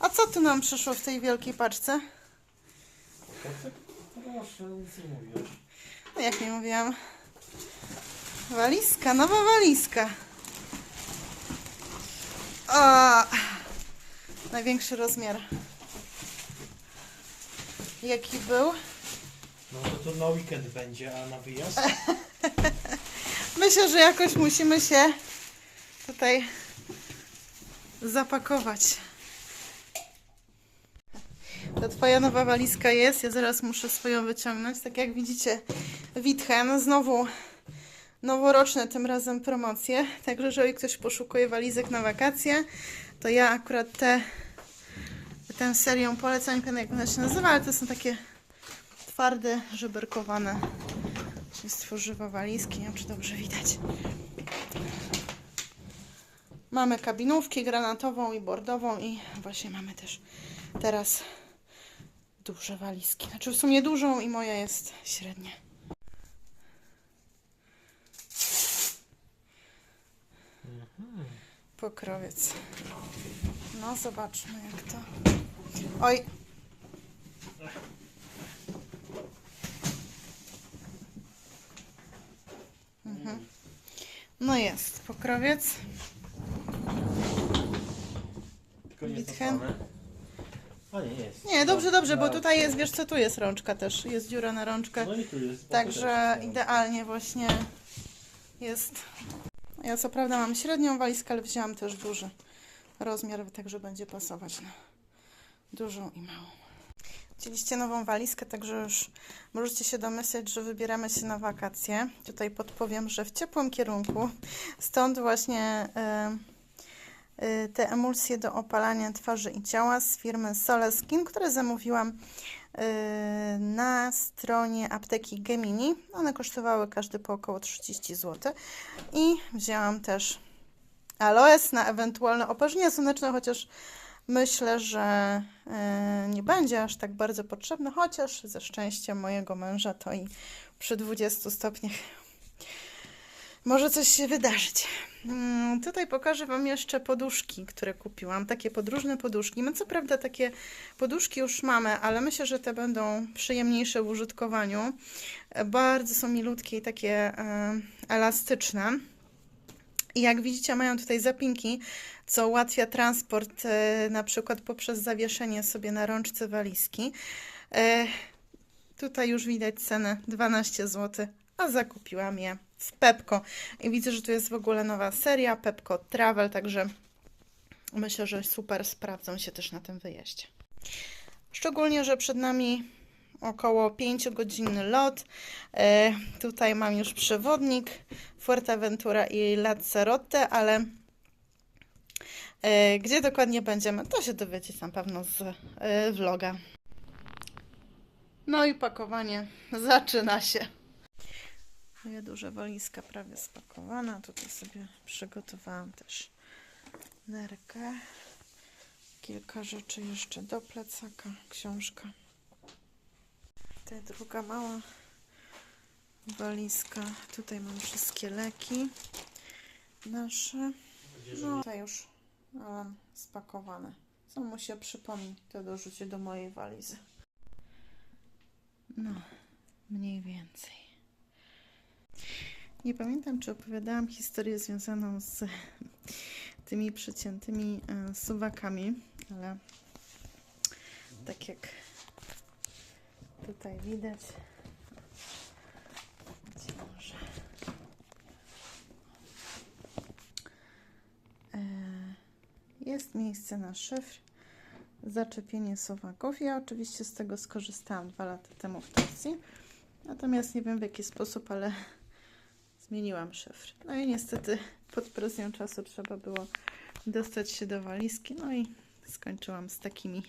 A co tu nam przyszło w tej wielkiej paczce? Proszę, nic nie mówiłeś. No jak nie mówiłam. Walizka, nowa walizka. O! Największy rozmiar. Jaki był? No to to na weekend będzie, a na wyjazd? Myślę, że jakoś musimy się tutaj zapakować. To twoja nowa walizka jest. Ja zaraz muszę swoją wyciągnąć. Tak jak widzicie, Witchen znowu noworoczne tym razem promocje. Także jeżeli ktoś poszukuje walizek na wakacje, to ja akurat te tę serią polecam. Nie pamiętam jak ona się nazywa, ale to są takie twarde, żeberkowane Czyli stworzywa walizki, nie wiem czy dobrze widać. Mamy kabinówki granatową i bordową i właśnie mamy też teraz duże walizki. Znaczy w sumie dużą i moja jest średnia. Pokrowiec. No zobaczmy jak to. Oj, no jest pokrowiec. Tylko nie Witchen. A nie, jest. Nie, dobrze, dobrze, bo tutaj jest, wiesz co, tu jest rączka też, jest dziura na rączkę, No i tu jest. także też. idealnie właśnie jest. Ja co prawda mam średnią walizkę, ale wzięłam też duży rozmiar, także będzie pasować na dużą i małą. Widzieliście nową walizkę, także już możecie się domyśleć, że wybieramy się na wakacje. Tutaj podpowiem, że w ciepłym kierunku, stąd właśnie y, y, te emulsje do opalania twarzy i ciała z firmy Sole Skin, które zamówiłam y, na stronie apteki Gemini. One kosztowały każdy po około 30 zł. I wzięłam też aloes na ewentualne oparzenia słoneczne, chociaż myślę, że y, nie będzie aż tak bardzo potrzebne, chociaż ze szczęściem mojego męża to i przy 20 stopniach może coś się wydarzyć. Mm, Tutaj pokażę Wam jeszcze poduszki, które kupiłam. Takie podróżne poduszki. My co prawda takie poduszki już mamy, ale myślę, że te będą przyjemniejsze w użytkowaniu. Bardzo są milutkie i takie e, elastyczne. I jak widzicie, mają tutaj zapinki, co ułatwia transport, e, na przykład poprzez zawieszenie sobie na rączce walizki. E, Tutaj już widać cenę 12 zł, a zakupiłam je w Pepko. I widzę, że tu jest w ogóle nowa seria Pepko Travel, także myślę, że super sprawdzą się też na tym wyjeździe. Szczególnie, że przed nami około 5-godzinny lot. E, tutaj mam już przewodnik Fuerteventura i Lanzarote, ale e, gdzie dokładnie będziemy, to się dowiecie na pewno z e, vloga. No i pakowanie zaczyna się. Moja duża walizka prawie spakowana. Tutaj sobie przygotowałam też nerkę. Kilka rzeczy jeszcze do plecaka, książka. Tutaj druga mała walizka. Tutaj mam wszystkie leki nasze. No tutaj już mam spakowane. Co mu się przypomni, to dorzucić do mojej walizy. No, mniej więcej. Nie pamiętam, czy opowiadałam historię związaną z tymi przyciętymi e, suwakami, ale tak jak tutaj widać, może E, jest miejsce na szyfr, zaczepienie suwaków. Ja oczywiście z tego skorzystałam dwa lata temu w Turcji, natomiast nie wiem w jaki sposób, ale zmieniłam szyfr. No i niestety pod presją czasu trzeba było dostać się do walizki, no i skończyłam z takimi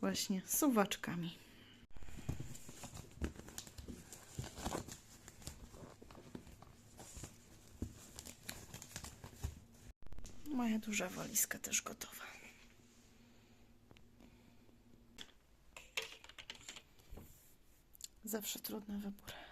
właśnie suwaczkami. Moja duża walizka też gotowa. Zawsze trudny wybór.